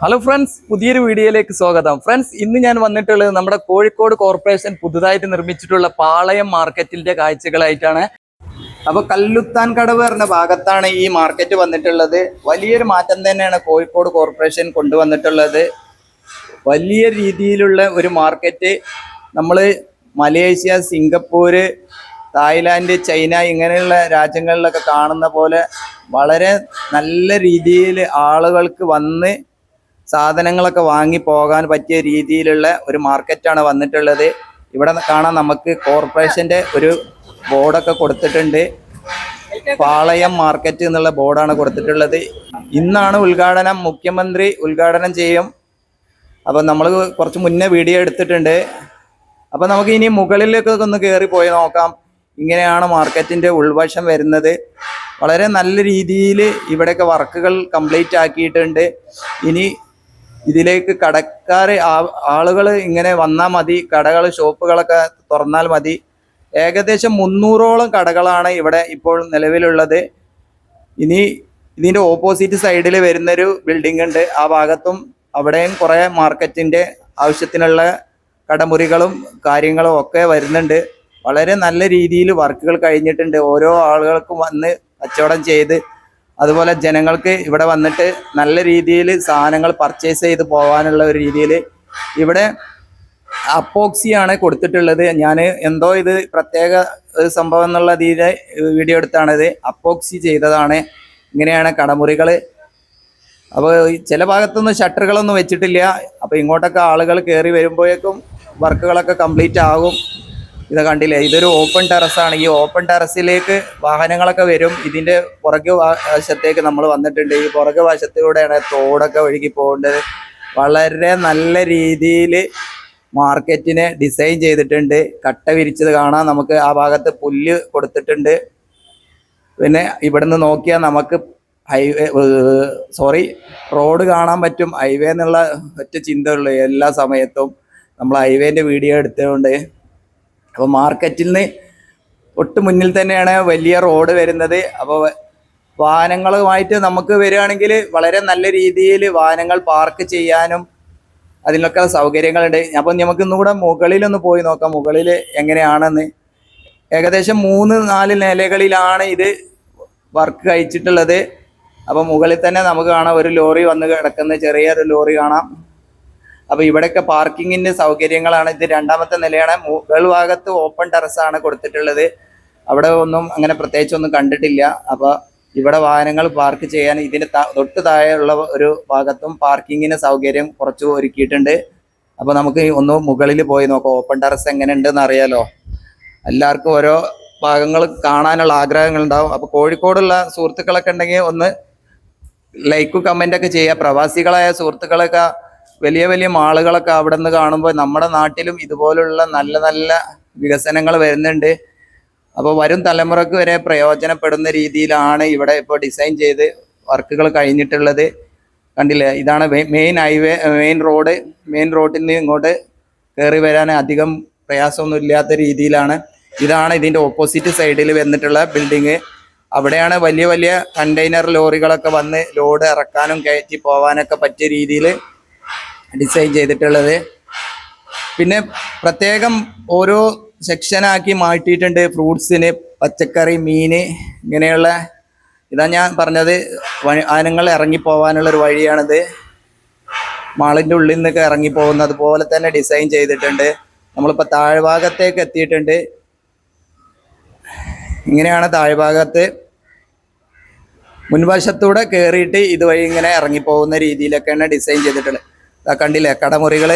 Hello friends പുതിയൊരു വീഡിയോയിലേക്ക് സ്വാഗതം. ഫ്രണ്ട്സ് ഇന്ന് ഞാൻ വന്നിട്ടുള്ളത് നമ്മുടെ കോഴിക്കോട് കോർപ്പറേഷൻ പുതുതായിട്ട് നിർമ്മിച്ചിട്ടുള്ള പാളയം മാർക്കറ്റിന്റെ കാഴ്ചകളായിട്ടാണ്. അപ്പൊ കല്ലുത്താൻ കടവ് പറഞ്ഞ ഭാഗത്താണ് ഈ മാർക്കറ്റ് വന്നിട്ടുള്ളത്. വലിയൊരു മാറ്റം തന്നെയാണ് കോഴിക്കോട് കോർപ്പറേഷൻ കൊണ്ടുവന്നിട്ടുള്ളത്. വലിയ രീതിയിലുള്ള ഒരു മാർക്കറ്റ് നമ്മൾ മലേഷ്യ സിംഗപ്പൂര് തായ്ലാൻഡ് ചൈന ഇങ്ങനെയുള്ള രാജ്യങ്ങളിലൊക്കെ കാണുന്ന പോലെ വളരെ നല്ല രീതിയിൽ ആളുകൾക്ക് വന്ന് സാധനങ്ങളൊക്കെ വാങ്ങി പോകാൻ പറ്റിയ രീതിയിലുള്ള ഒരു മാർക്കറ്റാണ് വന്നിട്ടുള്ളത്. ഇവിടെ കാണാൻ നമുക്ക് കോർപ്പറേഷന്റെ ഒരു ബോർഡൊക്കെ കൊടുത്തിട്ടുണ്ട്. പാളയം മാർക്കറ്റ് എന്നുള്ള ബോർഡാണ് കൊടുത്തിട്ടുള്ളത്. ഇന്നാണ് ഉദ്ഘാടനം. മുഖ്യമന്ത്രി ഉദ്ഘാടനം ചെയ്യും. അപ്പം നമ്മൾ കുറച്ച് മുന്നേ വീഡിയോ എടുത്തിട്ടുണ്ട്. അപ്പം നമുക്ക് ഇനി മുകളിലേക്കൊക്കെ ഒന്ന് കയറി പോയി നോക്കാം. ഇങ്ങനെയാണ് മാർക്കറ്റിന്റെ ഉൾവശം വരുന്നത്. വളരെ നല്ല രീതിയിൽ ഇവിടെയൊക്കെ വർക്കുകൾ കംപ്ലീറ്റ് ആക്കിയിട്ടുണ്ട്. ഇനി ഇതിലേക്ക് കടക്കാർ ആളുകൾ ഇങ്ങനെ വന്നാൽ മതി. കടകൾ ഷോപ്പുകളൊക്കെ തുറന്നാൽ മതി. ഏകദേശം മുന്നൂറോളം കടകളാണ് ഇവിടെ ഇപ്പോൾ നിലവിലുള്ളത്. ഇനി ഇതിന്റെ ഓപ്പോസിറ്റ് സൈഡിൽ വരുന്നൊരു ബിൽഡിംഗ് ഉണ്ട്. ആ ഭാഗത്തും അവിടെയും കുറേ മാർക്കറ്റിന്റെ ആവശ്യത്തിനുള്ള കടമുറികളും കാര്യങ്ങളും ഒക്കെ വരുന്നുണ്ട്. വളരെ നല്ല രീതിയിൽ വർക്കുകൾ കഴിഞ്ഞിട്ടുണ്ട്. ഓരോ ആളുകൾക്കും വന്ന് കച്ചവടം ചെയ്ത് അതുപോലെ ജനങ്ങൾക്ക് ഇവിടെ വന്നിട്ട് നല്ല രീതിയിൽ സാധനങ്ങൾ പർച്ചേസ് ചെയ്ത് പോകാനുള്ള ഒരു രീതിയിൽ ഇവിടെ അപ്പോക്സിയാണ് കൊടുത്തിട്ടുള്ളത്. ഞാൻ എന്തോ ഇത് പ്രത്യേക ഒരു സംഭവം എന്നുള്ള രീതിയിൽ വീഡിയോ എടുത്താണിത്. അപ്പോക്സി ചെയ്തതാണ്. ഇങ്ങനെയാണ് കടമുറികൾ അപ്പോൾ ചില ഭാഗത്തൊന്നും ഷട്ടറുകളൊന്നും വെച്ചിട്ടില്ല. അപ്പോൾ ഇങ്ങോട്ടൊക്കെ ആളുകൾ കയറി വരുമ്പോഴേക്കും വർക്കുകളൊക്കെ കംപ്ലീറ്റ് ആകും. ഇത് കണ്ടില്ലേ ഇതൊരു ഓപ്പൺ ടെറസാണ് ഈ ഓപ്പൺ ടെറസിലേക്ക് വാഹനങ്ങളൊക്കെ വരും. ഇതിന്റെ പുറകു വശത്തേക്ക് നമ്മൾ വന്നിട്ടുണ്ട്. ഈ പുറകു വശത്തിലൂടെയാണ് തോടൊക്കെ ഒഴുകി പോകേണ്ടത്. വളരെ നല്ല രീതിയിൽ മാർക്കറ്റിനെ ഡിസൈൻ ചെയ്തിട്ടുണ്ട്. കട്ട വിരിച്ചത് കാണാം. നമുക്ക് ആ ഭാഗത്ത് പുല്ല് കൊടുത്തിട്ടുണ്ട്. പിന്നെ ഇവിടുന്ന് നോക്കിയാൽ നമുക്ക് ഹൈവേ സോറി റോഡ് കാണാൻ പറ്റും. ഹൈവേ എന്നുള്ള ഒറ്റ ചിന്തയുള്ളൂ. എല്ലാ സമയത്തും നമ്മൾ ഹൈവേന്റെ വീഡിയോ എടുത്തുകൊണ്ട് അപ്പോൾ മാർക്കറ്റിൽ നിന്ന് ഒട്ട് മുന്നിൽ തന്നെയാണ് വലിയ റോഡ് വരുന്നത്. അപ്പോൾ വാഹനങ്ങളുമായിട്ട് നമുക്ക് വരികയാണെങ്കിൽ വളരെ നല്ല രീതിയിൽ വാഹനങ്ങൾ പാർക്ക് ചെയ്യാനും അതിനൊക്കെ സൗകര്യങ്ങളുണ്ട്. അപ്പം നമുക്ക് ഇന്നുകൂടെ മുകളിലൊന്ന് പോയി നോക്കാം. മുകളിൽ എങ്ങനെയാണെന്ന്. ഏകദേശം മൂന്ന് നാല് നിലകളിലാണ് ഇത് വർക്ക് കഴിച്ചിട്ടുള്ളത്. അപ്പോൾ മുകളിൽ തന്നെ നമുക്ക് കാണാം ഒരു ലോറി വന്ന് കിടക്കുന്ന ചെറിയൊരു ലോറി കാണാം. അപ്പൊ ഇവിടെയൊക്കെ പാർക്കിങ്ങിന്റെ സൗകര്യങ്ങളാണ്. ഇത് രണ്ടാമത്തെ നിലയാണ്. മുകൾ ഭാഗത്ത് ഓപ്പൺ ടെറസ് ആണ് കൊടുത്തിട്ടുള്ളത്. അവിടെ ഒന്നും അങ്ങനെ പ്രത്യേകിച്ച് ഒന്നും കണ്ടിട്ടില്ല. അപ്പൊ ഇവിടെ വാഹനങ്ങൾ പാർക്ക് ചെയ്യാൻ ഇതിന് തൊട്ട് താഴെയുള്ള ഒരു ഭാഗത്തും പാർക്കിങ്ങിന് സൗകര്യം കുറച്ച് ഒരുക്കിയിട്ടുണ്ട്. അപ്പൊ നമുക്ക് ഒന്ന് മുകളിൽ പോയി നോക്കാം. ഓപ്പൺ ടെറസ് എങ്ങനെ ഉണ്ടെന്ന് അറിയാലോ. എല്ലാവർക്കും ഓരോ ഭാഗങ്ങൾ കാണാനുള്ള ആഗ്രഹങ്ങൾ ഉണ്ടാവും അപ്പൊ കോഴിക്കോടുള്ള സുഹൃത്തുക്കളൊക്കെ ഉണ്ടെങ്കിൽ ഒന്ന് ലൈക്കും കമന്റ് ഒക്കെ ചെയ്യുക. പ്രവാസികളായ സുഹൃത്തുക്കളൊക്കെ വലിയ വലിയ മാളുകളൊക്കെ അവിടെ നിന്ന് കാണുമ്പോൾ നമ്മുടെ നാട്ടിലും ഇതുപോലുള്ള നല്ല നല്ല വികസനങ്ങൾ വരുന്നുണ്ട്. അപ്പോൾ വരും തലമുറയ്ക്ക് വരെ പ്രയോജനപ്പെടുന്ന രീതിയിലാണ് ഇവിടെ ഇപ്പോൾ ഡിസൈൻ ചെയ്ത് വർക്കുകൾ കഴിഞ്ഞിട്ടുള്ളത്. കണ്ടില്ലേ? ഇതാണ് main highway main road main റോഡിൽ നിന്ന് ഇങ്ങോട്ട് കയറി വരാൻ അധികം പ്രയാസമൊന്നും ഇല്ലാത്ത രീതിയിലാണ്. ഇതാണ് ഇതിന്റെ ഓപ്പോസിറ്റ് സൈഡിൽ വന്നിട്ടുള്ള ബിൽഡിങ് അവിടെയാണ് വലിയ വലിയ കണ്ടെയ്നർ ലോറികളൊക്കെ വന്ന് ലോഡ് ഇറക്കാനും കയറ്റി പോകാനൊക്കെ പറ്റിയ രീതിയിൽ ഡിസൈൻ ചെയ്തിട്ടുള്ളത്. പിന്നെ പ്രത്യേകം ഓരോ സെക്ഷനാക്കി മാറ്റിയിട്ടുണ്ട്. ഫ്രൂട്ട്സിന് പച്ചക്കറി മീൻ ഇങ്ങനെയുള്ള ഇതാ ഞാൻ പറഞ്ഞത്. ആനങ്ങൾ ഇറങ്ങി പോകാനുള്ള ഒരു വഴിയാണിത്. മാളിന്റെ ഉള്ളിൽ നിന്നൊക്കെ ഇറങ്ങി അതുപോലെ പോലെ തന്നെ ഡിസൈൻ ചെയ്തിട്ടുണ്ട്. നമ്മളിപ്പോൾ താഴ്ഭാഗത്തേക്ക് എത്തിയിട്ടുണ്ട്. ഇങ്ങനെയാണ് താഴ്ഭാഗത്ത്. മുൻവശത്തൂടെ കയറിയിട്ട് ഇതുവഴി ഇങ്ങനെ ഇറങ്ങിപ്പോകുന്ന രീതിയിലൊക്കെയാണ് ഡിസൈൻ ചെയ്തിട്ടുള്ളത്. കണ്ടില്ലേ കടമുറികൾ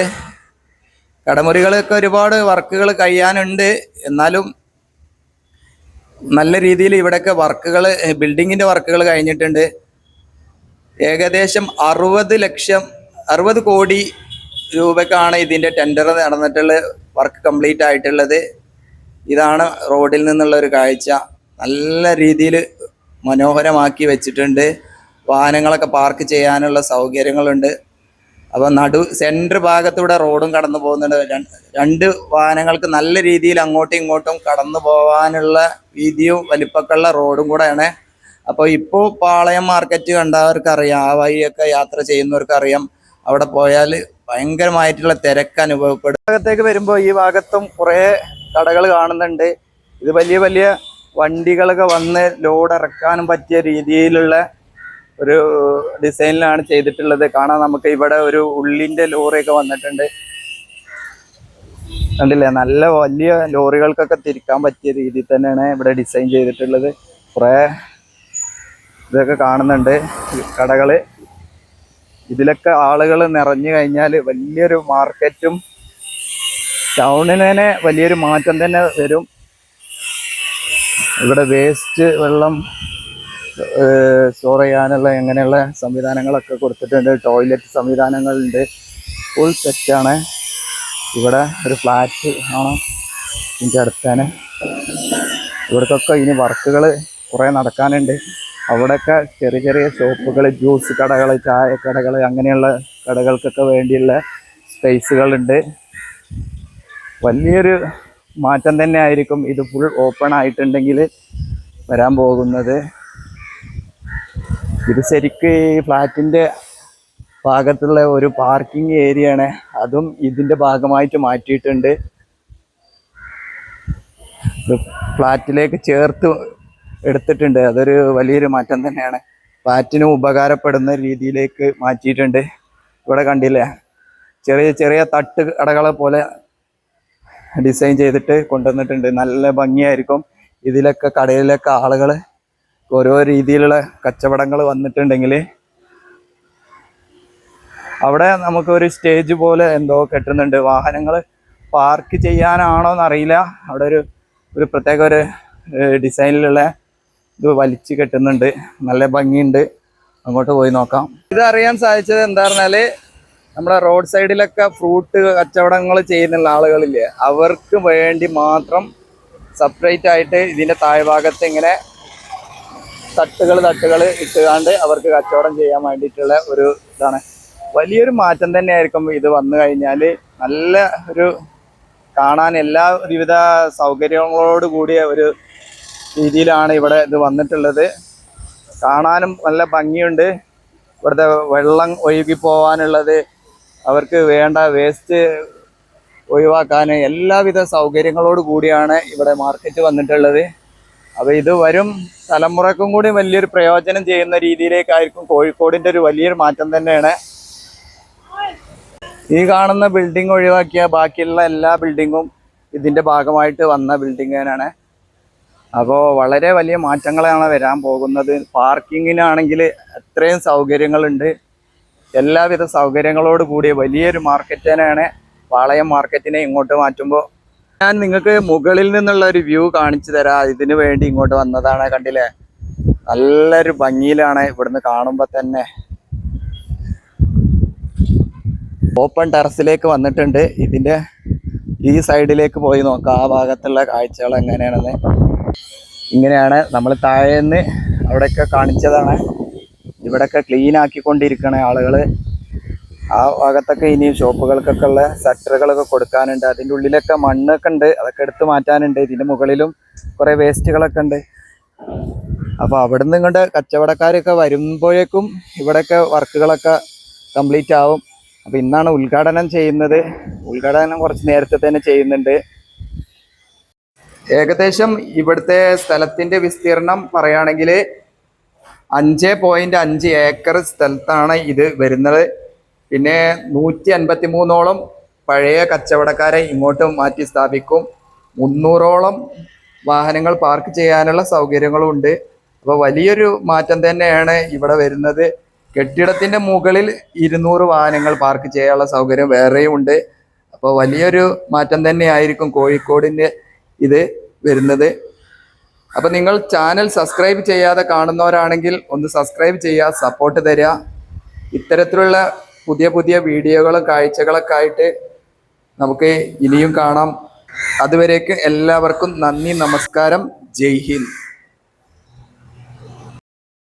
കടമുറികളൊക്കെ ഒരുപാട് വർക്കുകൾ കഴിയാനുണ്ട്. എന്നാലും നല്ല രീതിയിൽ ഇവിടെയൊക്കെ വർക്കുകൾ ബിൽഡിങ്ങിന്റെ വർക്കുകൾ കഴിഞ്ഞിട്ടുണ്ട്. ഏകദേശം അറുപത് ലക്ഷം അറുപത് കോടി രൂപക്കാണ് ഇതിന്റെ ടെൻഡർ നടന്നിട്ടുള്ള വർക്ക് കംപ്ലീറ്റ് ആയിട്ടുള്ളത്. ഇതാണ് റോഡിൽ നിന്നുള്ള ഒരു കാഴ്ച. നല്ല രീതിയിൽ മനോഹരമാക്കി വെച്ചിട്ടുണ്ട്. വാഹനങ്ങളൊക്കെ പാർക്ക് ചെയ്യാനുള്ള സൗകര്യങ്ങളുണ്ട്. അപ്പോൾ നടു സെന്റർ ഭാഗത്തൂടെ റോഡും കടന്നു പോകുന്നുണ്ട്. രണ്ട് വാഹനങ്ങൾക്ക് നല്ല രീതിയിൽ അങ്ങോട്ടും ഇങ്ങോട്ടും കടന്നു പോകാനുള്ള വീതിയും വലിപ്പക്കുള്ള റോഡും കൂടെയാണ്. അപ്പോൾ ഇപ്പോൾ പാളയം മാർക്കറ്റ് കണ്ടവർക്കറിയാം ആ വഴിയൊക്കെ യാത്ര ചെയ്യുന്നവർക്കറിയാം. അവിടെ പോയാൽ ഭയങ്കരമായിട്ടുള്ള തിരക്ക് അനുഭവപ്പെടും. ഭാഗത്തേക്ക് വരുമ്പോൾ ഈ ഭാഗത്തും കുറേ കടകൾ കാണുന്നുണ്ട്. ഇത് വലിയ വലിയ വണ്ടികളൊക്കെ വന്ന് ലോഡ് ഇറക്കാനും പറ്റിയ രീതിയിലുള്ള ഒരു ഡിസൈനിലാണ് ചെയ്തിട്ടുള്ളത്. കാണാൻ നമുക്ക് ഇവിടെ ഒരു ഉള്ളിന്റെ ലോറിയൊക്കെ വന്നിട്ടുണ്ട്. കണ്ടില്ലേ? നല്ല വലിയ ലോറികൾക്കൊക്കെ തിരിക്കാൻ പറ്റിയ രീതിയിൽ തന്നെയാണ് ഇവിടെ ഡിസൈൻ ചെയ്തിട്ടുള്ളത്. കുറേ ഇതൊക്കെ കാണുന്നുണ്ട് കടകൾ. ഇതിലൊക്കെ ആളുകൾ നിറഞ്ഞു കഴിഞ്ഞാൽ വലിയൊരു മാർക്കറ്റും ടൗണിന് തന്നെ വലിയൊരു മാറ്റം തന്നെ വരും. ഇവിടെ വേസ്റ്റ് വെള്ളം സ്റ്റോർ ചെയ്യാനുള്ള എങ്ങനെയുള്ള സംവിധാനങ്ങളൊക്കെ കൊടുത്തിട്ടുണ്ട്. ടോയ്ലറ്റ് സംവിധാനങ്ങളുണ്ട്. ഫുൾ സെറ്റാണ് ഇവിടെ ഒരു ഫ്ലാറ്റ് ആണ്. ഇതിന്റെ അടുത്താണ്. ഇവിടത്തൊക്കെ ഇനി വർക്കുകൾ കുറേ നടക്കാനുണ്ട്. അവിടെയൊക്കെ ചെറിയ ചെറിയ ഷോപ്പുകൾ ജ്യൂസ് കടകൾ ചായ കടകൾ അങ്ങനെയുള്ള കടകൾക്കൊക്കെ വേണ്ടിയുള്ള സ്പേസുകളുണ്ട് വലിയൊരു മാറ്റം തന്നെ ആയിരിക്കും ഇത് ഫുൾ ഓപ്പൺ ആയിട്ടുണ്ടെങ്കിൽ വരാൻ പോകുന്നത്. ഇത് ശരിക്ക് ഈ ഫ്ലാറ്റിന്റെ ഭാഗത്തുള്ള ഒരു പാർക്കിംഗ് ഏരിയയാണ്. അതും ഇതിന്റെ ഭാഗമായിട്ട് മാറ്റിയിട്ടുണ്ട്. ഫ്ലാറ്റിലേക്ക് ചേർത്ത് എടുത്തിട്ടുണ്ട്. അതൊരു വലിയൊരു മാറ്റം തന്നെയാണ്. ഫ്ലാറ്റിന് ഉപകാരപ്പെടുന്ന രീതിയിലേക്ക് മാറ്റിയിട്ടുണ്ട്. ഇവിടെ കണ്ടില്ലേ? ചെറിയ ചെറിയ തട്ട് കടകളെ പോലെ ഡിസൈൻ ചെയ്തിട്ട് കൊണ്ടുവന്നിട്ടുണ്ട്. നല്ല ഭംഗിയായിരിക്കും ഇതിലൊക്കെ കടയിലൊക്കെ ആളുകൾ ഓരോ രീതിയിലുള്ള കച്ചവടങ്ങൾ വന്നിട്ടുണ്ടെങ്കിൽ അവിടെ നമുക്ക് ഒരു സ്റ്റേജ് പോലെ എന്തോ കെട്ടുന്നുണ്ട്. വാഹനങ്ങൾ പാർക്ക് ചെയ്യാനാണോ എന്നറിയില്ല അവിടെ ഒരു ഒരു പ്രത്യേക ഒരു ഡിസൈനിലുള്ള ഇത് വലിച്ചു കെട്ടുന്നുണ്ട്. നല്ല ഭംഗിയുണ്ട്. അങ്ങോട്ട് പോയി നോക്കാം. ഇത് അറിയാൻ സാധിച്ചത് എന്താ പറഞ്ഞാൽ നമ്മുടെ റോഡ് സൈഡിലൊക്കെ ഫ്രൂട്ട് കച്ചവടങ്ങൾ ചെയ്യുന്നുള്ള ആളുകളില്ലേ അവർക്ക് വേണ്ടി മാത്രം സെപ്പറേറ്റ് ആയിട്ട് ഇതിന്റെ താഴ്ഭാഗത്ത് ഇങ്ങനെ തട്ടുകൾ തട്ടുകൾ ഇട്ടുകാണ്ട് അവർക്ക് കച്ചവടം ചെയ്യാൻ വേണ്ടിയിട്ടുള്ള ഒരു ഇതാണ്. വലിയൊരു മാറ്റം തന്നെയായിരിക്കും ഇത് വന്നു കഴിഞ്ഞാൽ നല്ല ഒരു കാണാൻ എല്ലാ വിവിധ സൗകര്യങ്ങളോട് കൂടിയ ഒരു രീതിയിലാണ് ഇവിടെ ഇത് വന്നിട്ടുള്ളത്. കാണാനും നല്ല ഭംഗിയുണ്ട്. ഇവിടുത്തെ വെള്ളം ഒഴുകി പോവാനുള്ളത് അവർക്ക് വേണ്ട വേസ്റ്റ് ഒഴിവാക്കാൻ എല്ലാവിധ സൗകര്യങ്ങളോട് കൂടിയാണ് ഇവിടെ മാർക്കറ്റ് വന്നിട്ടുള്ളത്. അപ്പോൾ ഇത് വരും തലമുറക്കും കൂടി വലിയൊരു പ്രയോജനം ചെയ്യുന്ന രീതിയിലേക്കായിരിക്കും കോഴിക്കോടിന്റെ ഒരു വലിയൊരു മാറ്റം തന്നെയാണ്. ഈ കാണുന്ന ബിൽഡിംഗ് ഒഴിവാക്കിയ ബാക്കിയുള്ള എല്ലാ ബിൽഡിങ്ങും ഇതിന്റെ ഭാഗമായിട്ട് വന്ന തന്നെയാണ്. അപ്പോൾ വളരെ വലിയ മാറ്റങ്ങളാണ് വരാൻ പോകുന്നത്. പാർക്കിങ്ങിനാണെങ്കിൽ അത്രയും സൗകര്യങ്ങളുണ്ട്. എല്ലാവിധ സൗകര്യങ്ങളോട് കൂടിയ വലിയൊരു മാർക്കറ്റ് തന്നെയാണ്. പാളയം മാർക്കറ്റിനെ ഇങ്ങോട്ട് മാറ്റുമ്പോൾ ഞാൻ നിങ്ങൾക്ക് മുകളിൽ നിന്നുള്ള ഒരു വ്യൂ കാണിച്ചു തരാം. ഇതിനു വേണ്ടി ഇങ്ങോട്ട് വന്നതാണ് കണ്ടില്ലേ? നല്ലൊരു ഭംഗിയിലാണ് ഇവിടുന്ന് കാണുമ്പോൾ തന്നെ. ഓപ്പൺ ടെറസിലേക്ക് വന്നിട്ടുണ്ട്. ഇതിന്റെ ഈ സൈഡിലേക്ക് പോയി നോക്കാം. ആ ഭാഗത്തുള്ള കാഴ്ചകൾ എങ്ങനെയാണെന്ന്. ഇങ്ങനെയാണ് നമ്മൾ താഴേന്ന് അവിടെയൊക്കെ കാണിച്ചതാണ്. ഇവിടെയൊക്കെ ക്ലീൻ ആക്കിക്കൊണ്ടിരിക്കണ ആളുകൾ ആ ഭാഗത്തൊക്കെ ഇനി ഷോപ്പുകൾക്കൊക്കെ ഉള്ള ഷട്ടറുകളൊക്കെ കൊടുക്കാനുണ്ട്. അതിന്റെ ഉള്ളിലൊക്കെ മണ്ണൊക്കെ ഉണ്ട്. അതൊക്കെ എടുത്ത് മാറ്റാനുണ്ട്. ഇതിന്റെ മുകളിലും കുറേ വേസ്റ്റുകളൊക്കെ ഉണ്ട്. അപ്പോൾ അവിടെ നിന്ന് ഇങ്ങോട്ട് കച്ചവടക്കാരൊക്കെ വരുമ്പോഴേക്കും ഇവിടെയൊക്കെ വർക്കുകളൊക്കെ കംപ്ലീറ്റ് ആവും. അപ്പോൾ ഇന്നാണ് ഉദ്ഘാടനം ചെയ്യുന്നത്. ഉദ്ഘാടനം കുറച്ച് നേരത്തെ തന്നെ ചെയ്യുന്നുണ്ട്. ഏകദേശം ഇവിടുത്തെ സ്ഥലത്തിന്റെ വിസ്തീർണം പറയുകയാണെങ്കിൽ അഞ്ച് പോയിന്റ് അഞ്ച് ഏക്കർ സ്ഥലത്താണ് ഇത് വരുന്നത്. പിന്നെ നൂറ്റി അൻപത്തി മൂന്നോളം പഴയ കച്ചവടക്കാരെ ഇങ്ങോട്ട് മാറ്റി സ്ഥാപിക്കും. മുന്നൂറോളം വാഹനങ്ങൾ പാർക്ക് ചെയ്യാനുള്ള സൗകര്യങ്ങളും ഉണ്ട് അപ്പോൾ വലിയൊരു മാറ്റം തന്നെയാണ് ഇവിടെ വരുന്നത്. കെട്ടിടത്തിന്റെ മുകളിൽ ഇരുന്നൂറ് വാഹനങ്ങൾ പാർക്ക് ചെയ്യാനുള്ള സൗകര്യം വേറെയും ഉണ്ട്. അപ്പോൾ വലിയൊരു മാറ്റം തന്നെയായിരിക്കും കോഴിക്കോടിന്റെ ഇത് വരുന്നത്. അപ്പോൾ നിങ്ങൾ ചാനൽ സബ്സ്ക്രൈബ് ചെയ്യാതെ കാണുന്നവരാണെങ്കിൽ ഒന്ന് സബ്സ്ക്രൈബ് ചെയ്യുക സപ്പോർട്ട് തരിക. ഇത്തരത്തിലുള്ള പുതിയ പുതിയ വീഡിയോകളും കാഴ്ചകളൊക്കെ ആയിട്ട് നമുക്ക് ഇനിയും കാണാം. അതുവരേക്ക് എല്ലാവർക്കും നന്ദി നമസ്കാരം. ജയ് ഹിന്ദ്.